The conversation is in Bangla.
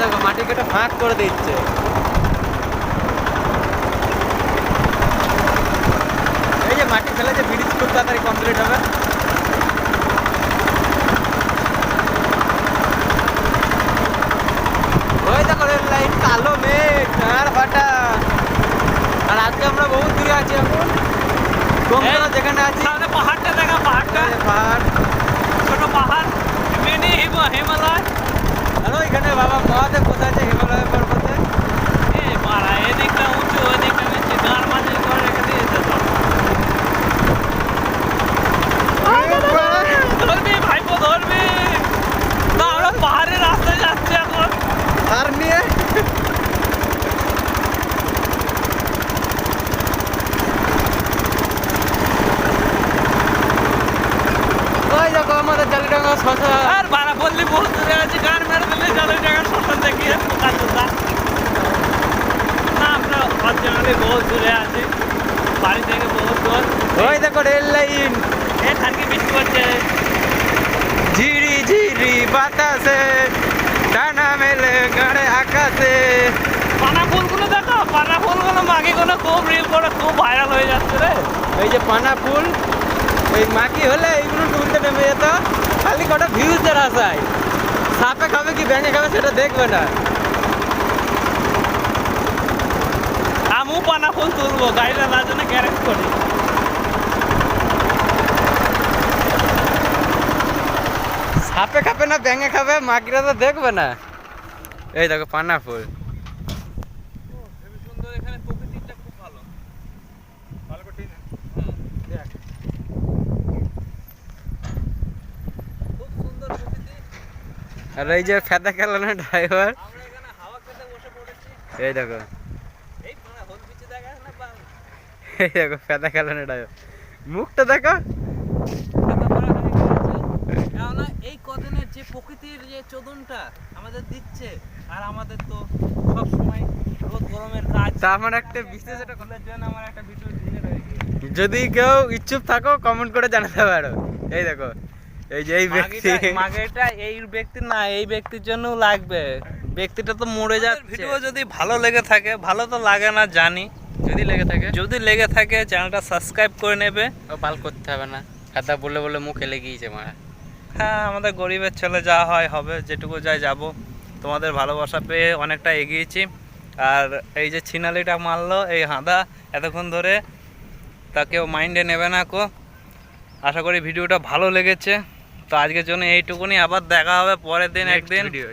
দেখো মাটি কেটে ফাঁক করে দিচ্ছে। এই যে মাটি ফেলে যে ব্রিজ খুব তাড়াতাড়ি কমপ্লিট হবে। ওই দেখো রেল লাইন কালো মেঘ আর ফাটা আর আজকে আমরা বহুত দূরে আছি এখন। যেখানে আছি। পাহাড়টা দেখা পাহাড়টা। পাহাড় ছোট পাহাড় মিনি হিম হিমালয় আর ওইখানে বাবা কোথায় আছে হিমালয় পর্বতে? এ মারা এদিকটা উঁচু ওদিকটা নিচু গান মাঝে করে রেখে দিয়েছে তো ধরবি ভাইপো ধরবি। না আমরা পাহাড়ের রাস্তায় যাচ্ছি এখন। আর নিয়ে? আমাদের জালিডাঙ্গা শশা আর বারা বললি বহুত দূরে আছে গান মেরে দিলে জলের অরিজিনালি বহুত দূরে আছি বাড়ি থেকে বহুত দূর ওই দেখো রেল লাইন এ খানকি বৃষ্টি ঝিরি ঝিরি বাতাসে ডানা মেলে গাড়ে আকাশে পানা ফুলগুলো দেখো পানা ফুলগুলো মাগে কোনো খুব রিল করে খুব ভাইরাল হয়ে যাচ্ছে রে এই যে পানা ফুল এই হলে এইগুলো তুলতে নেমে যেত। খালি কটা ভিউজের আশায় সাপে খাবে কি ব্যাঙে খাবে সেটা দেখবে না। পানা ফুল তুলবো গাড়িটা না জন্য গ্যারেজ করি। সাপে খাবে না ব্যাঙে খাবে মাকিরা তো দেখবে না। এই দেখো পানা ফুল। সুন্দর এখানে প্রকৃতিটা খুব ভালো। ভালো খুব সুন্দর প্রকৃতি আর এই যে ফেদা খেলানো ড্রাইভার এখানে হাওয়া খেতে এই দেখো এই মানে হল পিছে দেখা না বা এই দেখো ফেদা খেলানো ড্রাইভার মুখটা দেখো। কেননা এই কদিনের যে প্রকৃতির যে চোদনটা আমাদের দিচ্ছে আর আমাদের তো সব সময় রোদ গরমের কাজ। তা আমার একটা বিশেষ একটা কথা ফুলের জন্য আমার একটা ভিডিও রয়েছে যদি কেউ ইচ্ছুক থাকো কমেন্ট করে জানাতে পারো। এই দেখো এই যে এই ব্যক্তি। মাগেটা এই ব্যক্তির না এই ব্যক্তির জন্য লাগবে। ব্যক্তিটা তো মরে যাচ্ছে। ভিডিও যদি ভালো লেগে থাকে ভালো তো লাগে না জানি। যদি লেগে থাকে। যদি লেগে থাকে চ্যানেলটা সাবস্ক্রাইব করে নেবে। ও পাল করতে হবে না। খাতা বলে বলে মুখে লেগেইছে মারা। হ্যাঁ আমাদের গরিবের ছেলে যা হয় হবে যেটুকু যাই যাব। তোমাদের ভালোবাসা পেয়ে অনেকটা এগিয়েছি। আর এই যে ছিনালিটা মারলো এই হাঁদা এতক্ষণ ধরে তা কেউ মাইন্ডে নেবে না কো। আশা করি ভিডিওটা ভালো লেগেছে। তো আজকের জন্য এইটুকুনি আবার দেখা হবে পরের দিন একদিন। ভিডিও